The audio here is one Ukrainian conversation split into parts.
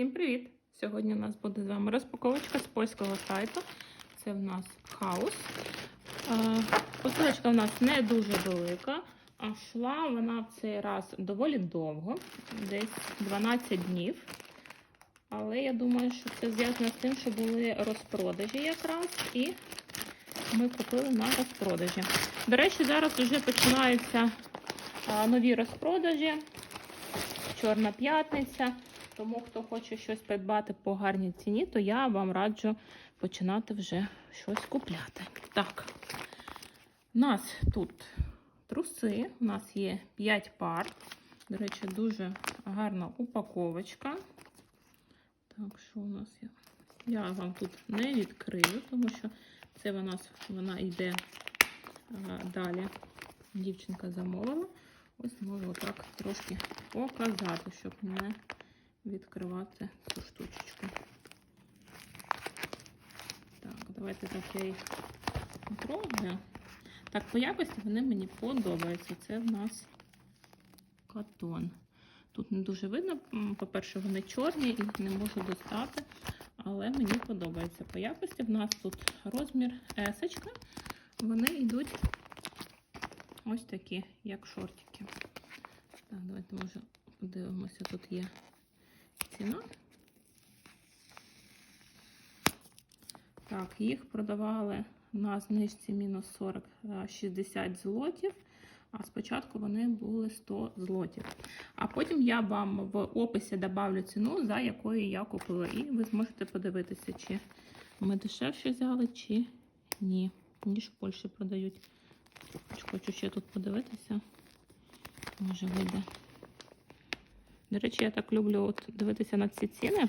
Всім привіт! Сьогодні у нас буде з вами розпаковочка з польського сайту. Це в нас хаус. Е, Посилочка в нас не дуже велика, а йшла вона в цей раз доволі довго, десь 12 днів. Але я думаю, що це зв'язано з тим, що були розпродажі якраз, і ми купили на розпродажі. До речі, зараз вже починаються нові розпродажі. Чорна п'ятниця. Тому хто хоче щось придбати по гарній ціні, то я вам раджу починати вже щось купляти. Так, у нас тут труси, у нас є 5 пар. До речі, дуже гарна упаковочка. Так, що у нас є? Я вам тут не відкрию, тому що це нас вона йде а, далі. Дівчинка замовила. Ось можу отак трошки показати, щоб не відкривати цю штучечку. Так, давайте так я їх трогаю. Так, по якості вони мені подобаються. Це в нас катон. Тут не дуже видно. По-перше, вони чорні, їх не можу достати, але мені подобається. По якості в нас тут розмір есочка. Вони йдуть ось такі, як шортики. Так, давайте може подивимося, тут є ціна. Так, їх продавали на знижці мінус 40 е, 60 злотів. А спочатку вони були 100 злотів. А потім я вам в описі добавлю ціну, за якою я купила. І ви зможете подивитися, чи ми дешевше взяли, чи ні. Ніж в Польщі продають. Хочу ще тут подивитися. Може вийде. До речі, я так люблю от дивитися на ці ціни.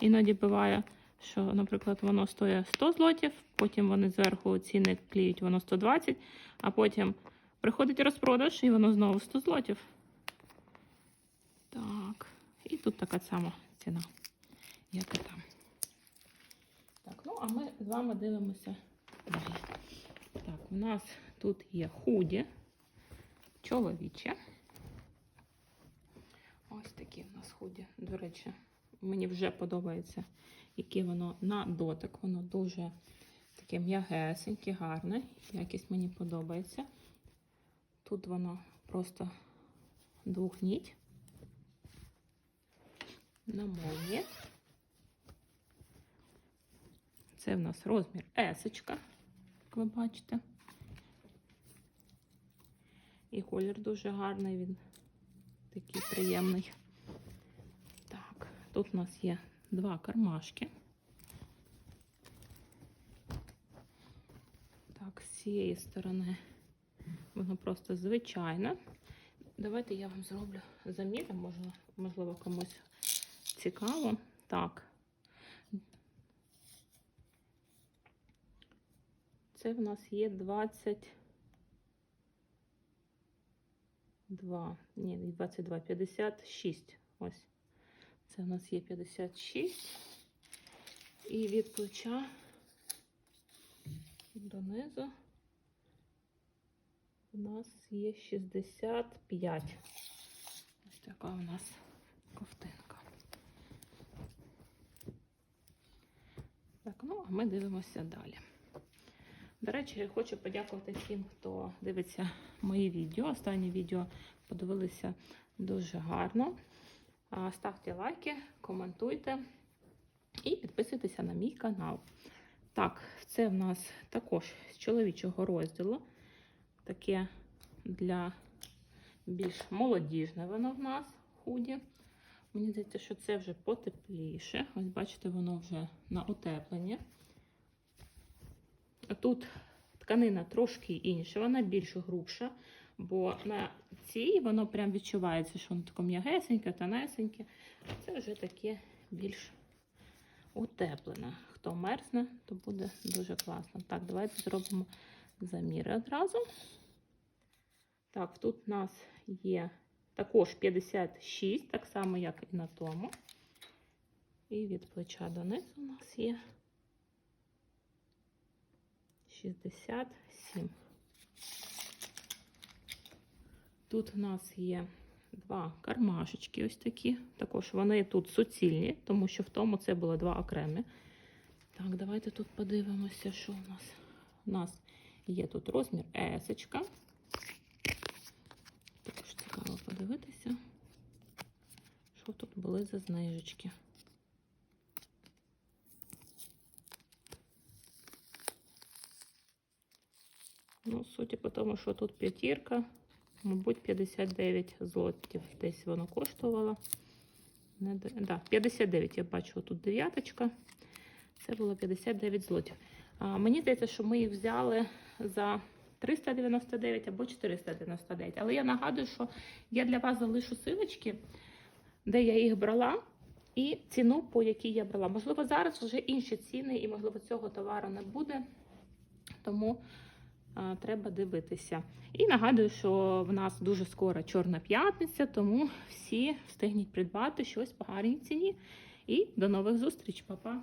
Іноді буває, що, наприклад, воно стоїть 100 злотів, потім вони зверху ціни кліють, воно 120, а потім приходить розпродаж і воно знову 100 злотів. Так, і тут така сама ціна, як і там. Так, ну а ми з вами дивимося далі. Так, у нас тут є худі чоловіче. Такі в нас. До речі, мені вже подобається, яке воно на дотик. Воно дуже таке м'ягесеньке, гарне. Якість мені подобається. Тут воно просто двохніть. На молні. Це в нас розмір есочка, як ви бачите. І колір дуже гарний, він такий приємний. Тут у нас є два кармашки. Так, з цієї сторони воно просто звичайне. Давайте я вам зроблю заміри, можливо, можливо комусь цікаво. Так. Це в нас є 20. 2, ні, не 22, 56. Ось. Це у нас є 56. І від плеча донизу у нас є 65. Ось така у нас ковтинка. Так, ну, а ми дивимося далі. До речі, хочу подякувати всім, хто дивиться мої відео. Останнє відео подивилися дуже гарно. Ставте лайки, коментуйте і підписуйтеся на мій канал. Так, це в нас також з чоловічого розділу. Таке для більш молодіжне воно в нас худі. Мені здається, що це вже потепліше. Ось, бачите, воно вже на утепленні. Тут тканина трошки інша, вона більш грубша, бо на цій воно прям відчувається, що воно таке м'ягесеньке, тонесеньке. Це вже таке більш утеплене. Хто мерзне, то буде дуже класно. Так, давайте зробимо заміри одразу. Так, тут у нас є також 56, так само, як і на тому. І від плеча донизу у нас є 67. Тут у нас є два кармашечки ось такі. Також вони тут суцільні, тому що в тому це було два окремі. Так, давайте тут подивимося, що у нас. У нас є тут розмір есочка. Також цікаво подивитися, що тут були за знижечки. Ну, судя по тому, що тут п'ятірка, мабуть, 59 злотів десь воно коштувало. Не, да, 59, я бачу, тут дев'яточка. Це було 59 злотів. А, мені здається, що ми їх взяли за 399 або 499. Але я нагадую, що я для вас залишу силочки, де я їх брала, і ціну, по якій я брала. Можливо, зараз вже інші ціни, і можливо цього товару не буде. Тому треба дивитися. І нагадую, що в нас дуже скоро Чорна п'ятниця, тому всі встигніть придбати щось по гарній ціні. І до нових зустріч, Па-па!